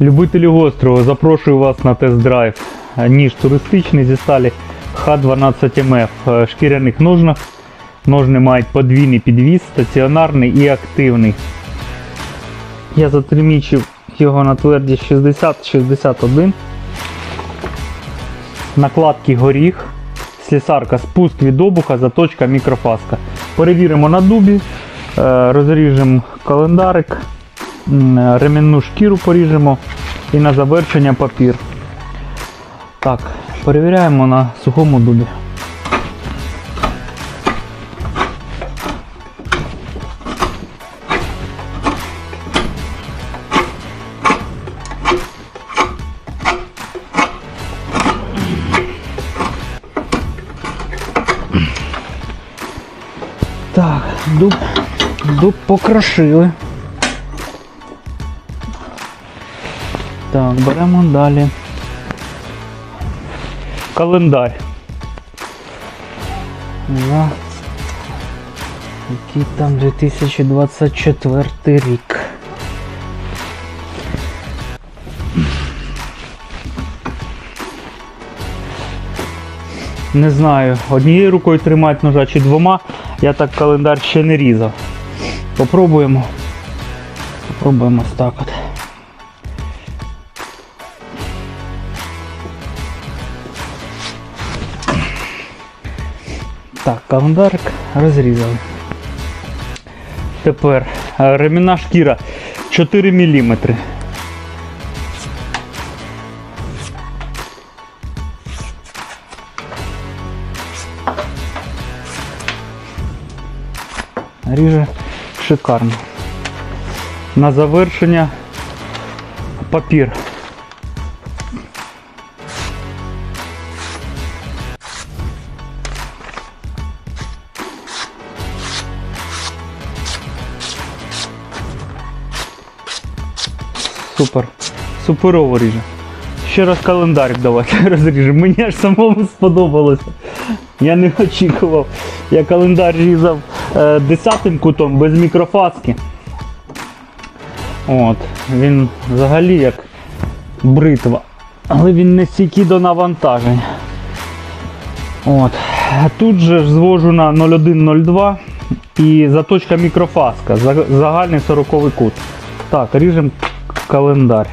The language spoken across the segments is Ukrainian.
Любителі гострого, запрошую вас на тест-драйв. Ніж туристичний зі сталі Х12МФ в шкіряних ножнах. Ножни мають подвійний підвіс, стаціонарний і активний. Я затермічив його на твердість 60-61. Накладки горіх, слісарка, спуск від обуха, заточка, мікрофаска. Перевіримо на дубі, е, розріжемо календарик, ремінну шкіру поріжемо і на завершення папір. Так, перевіряємо на сухому дубі. Так, дуб, дуб покрошили. Так, беремо далі. Календар. За який там 2024 рік. Не знаю, однією рукою тримати ножа чи двома. Я так календар ще не різав. Попробуємо. Попробуємо так от. Так, календарик розрізали. Тепер е, ремінна шкіра 4 мм. Ріже шикарно. На завершення папір. Супер. Суперово ріже. Ще раз календарик давайте розріжемо. Мені аж самому сподобалося. Я не очікував. Я календар різав е, десятим кутом без мікрофаски. От, він взагалі як бритва. Але він не стійкий до навантажень. От. Тут же звожу на 0102 і заточка мікрофаска. Загальний 40 кут. Так, ріжемо календар.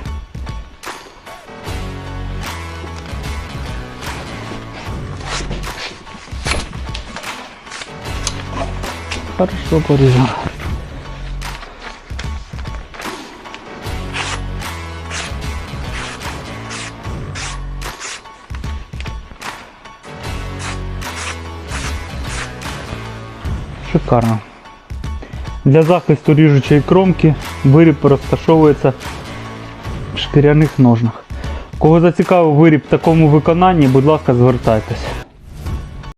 Хорошо порізав. Шикарно. Для захисту ріжучої кромки виріб розташовується шкіряних ножнах. Кого зацікавив виріб в такому виконанні, будь ласка, звертайтеся.